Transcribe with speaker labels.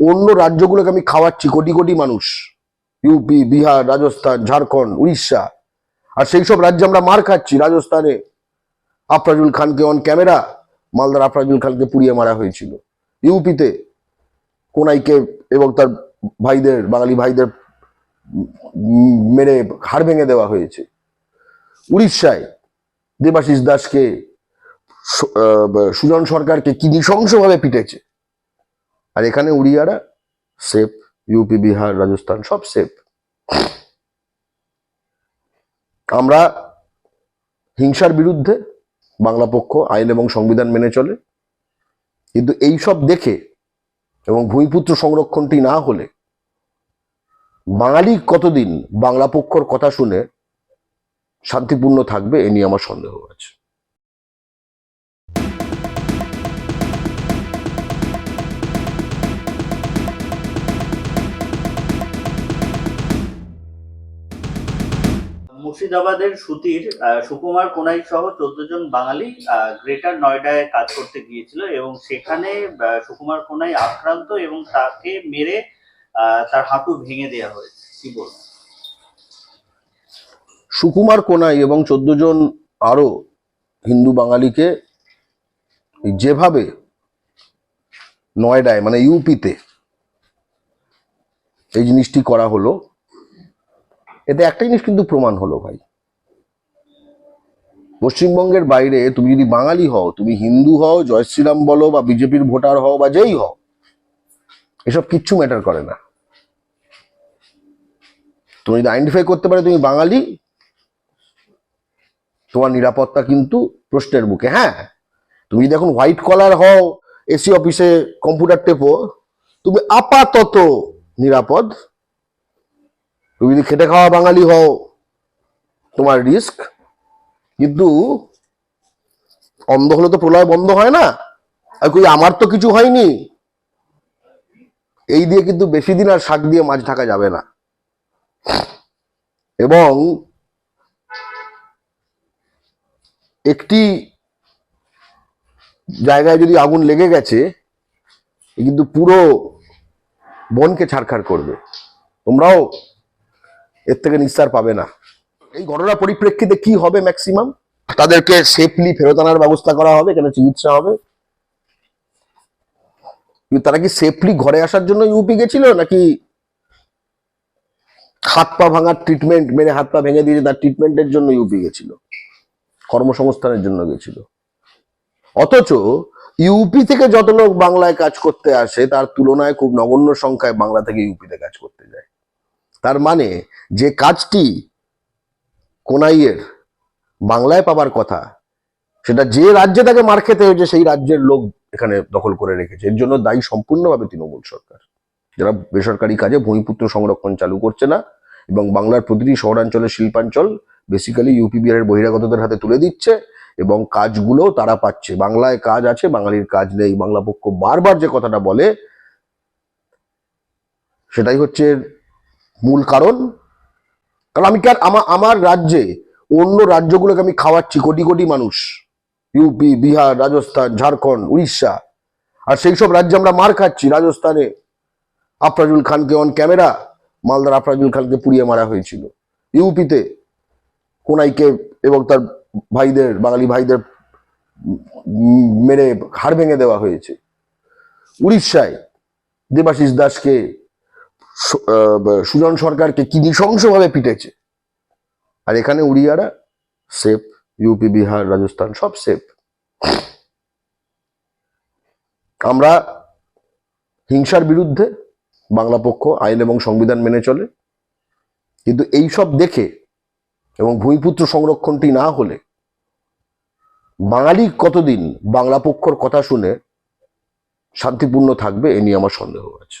Speaker 1: অন্য রাজ্যগুলোকে আমি খাওয়াচ্ছি, কোটি কোটি মানুষ। ইউপি বিহার, রাজস্থান, ঝাড়খণ্ড, উড়িষ্যা। আর সেই সব রাজ্যে আমরা মার খাচ্ছি, রাজস্থানে। আফরাজুল খানকে অন ক্যামেরা মালদার আফরাজুল খানকে পুড়িয়ে মারা হয়েছিল। ইউপিতে কোনাইকে এবং তার ভাইদের, বাঙালি ভাইদের মেরে হাড় ভেঙে দেওয়া হয়েছে। উড়িষ্যায়, দেবাশিস দাসকে সুজন সরকারকে কি নৃশংসভাবে পিটেছে? আর এখানে উড়িয়ারা সেফ ইউপি বিহার, রাজস্থান, সব সেফ। আমরা হিংসার বিরুদ্ধে বাংলা পক্ষ, আইন এবং সংবিধান মেনে চলে। কিন্তু এই সব দেখে এবং ভূমিপুত্র সংরক্ষণটি না হলে বাঙালি কতদিন বাংলা পক্ষর কথা শুনে শান্তিপূর্ণ থাকবে, এ নিয়ে আমার সন্দেহ আছে।
Speaker 2: মুর্শিদাবাদের সুতির সুকুমার কোনাই সহ চোদ্দ জন বাঙালি গ্রেটার নয়ডায় কাজ করতে গিয়েছিল এবং সেখানে সুকুমার কোনাই আক্রান্ত এবং তাকে মেরে তার হাঁটু ভেঙে দেওয়া হয়েছে। কি বলব?
Speaker 1: সুকুমার কোনাই এবং চোদ্দ জন আরও হিন্দু বাঙালিকে যেভাবে নয়ডায় মানে ইউপিতে এই জিনিসটি করা হলো এতে একটা জিনিস কিন্তু প্রমাণ হলো ভাই। পশ্চিমবঙ্গের বাইরে তুমি যদি বাঙালি হও, তুমি হিন্দু হও, জয় শ্রীরাম বলো বা বিজেপির ভোটার হও বা যেই হও, এসব কিচ্ছু ম্যাটার করে না। তুমি যদি আইডেন্টিফাই করতে পারে তুমি বাঙালি, তোমার নিরাপত্তা কিন্তু প্রশ্নের মুখে। হ্যাঁ তুমি যদি এখন হোয়াইট কলার হও এসি অফিসে কম্পিউটার টেপো, তুমি আপাতত নিরাপদ। তুমি যদি খেটে খাওয়া বাঙালি হও, তোমার রিস্ক। কিন্তু অন্ধ হলে তো প্রলয় বন্ধ হয় না। আর কই, আমার তো কিছু হয়নি। এই দিয়ে কিন্তু বেশি দিন আর শাক দিয়ে মাছ ঢাকা যাবে না। এবং একটি জায়গায় যদি আগুন লেগে গেছে কিন্তু পুরো বনকে ছাড়খাড় করবে। তোমরাও এর থেকে নিস্তার পাবে না। এই ঘটনার পরিপ্রেক্ষিতে কি হবে ম্যাক্সিমাম তাদেরকে সেফলি ফেরত আনার ব্যবস্থা করা হবে, এখানে চিকিৎসা হবে। তারা কি সেফলি ঘরে আসার জন্য ইউপি গেছিল, নাকি হাত পা ভাঙার ট্রিটমেন্ট মেরে হাত পা ভেঙে দিয়ে তার ট্রিটমেন্টের জন্য ইউপি গেছিল? কর্মসংস্থানের জন্য গেছিল। অথচ ইউপি থেকে যত লোক বাংলায় কাজ করতে আসে, তার তুলনায় খুব নগণ্য সংখ্যায় বাংলা থেকে ইউপিতে কাজ করতে যায়। তার মানে যে কাজটি কোনাইয়ের বাংলায় পাবার কথা, সেটা যে রাজ্যে তাকে মার খেতে হয়েছে, সেই রাজ্যের লোক এখানে দখল করে রেখেছে। এর জন্য দায়ী সম্পূর্ণভাবে তৃণমূল সরকার। যারা বেসরকারি কাজে ভূমিপুত্র সংরক্ষণ চালু করছে না এবং বাংলার প্রতিটি শহরাঞ্চলের শিল্পাঞ্চল বেসিক্যালি ইউপি বিহারের বহিরাগতদের হাতে তুলে দিচ্ছে এবং কাজগুলো তারা পাচ্ছে। বাংলায় কাজ আছে, বাঙালির কাজ নেই। বাংলা পক্ষ বারবার যে কথাটা বলে, সেটাই হচ্ছে মূল কারণ? কারণ আমি কি আর আমার আমার রাজ্যে অন্য রাজ্যগুলোকে আমি খাওয়াচ্ছি? কোটি কোটি মানুষ। ইউপি বিহার, রাজস্থান, ঝাড়খণ্ড, উড়িষ্যা। আর সেই সব রাজ্যে আমরা মার খাচ্ছি রাজস্থানে। আফরাজুল খানকে অন ক্যামেরা মালদার আফরাজুল খানকে পুড়িয়ে মারা হয়েছিল। ইউপিতে কোনাইকে এবং তার ভাইদের, বাঙালি ভাইদের মেরে হাড় ভেঙে দেওয়া হয়েছে। উড়িষ্যায় দেবাশিস দাসকে সুজন সরকারকে কি নৃশংসভাবে পিটেছে? আর এখানে উড়িয়ারা সেফ ইউপি বিহার, রাজস্থান, সব সেফ। আমরা হিংসার বিরুদ্ধে বাংলা পক্ষ, আইন এবং সংবিধান মেনে চলে। কিন্তু এই সব দেখে এবং ভূমিপুত্র সংরক্ষণটি না হলে বাঙালি কতদিন বাংলা পক্ষর কথা শুনে শান্তিপূর্ণ থাকবে, এ নিয়ে আমার সন্দেহ আছে।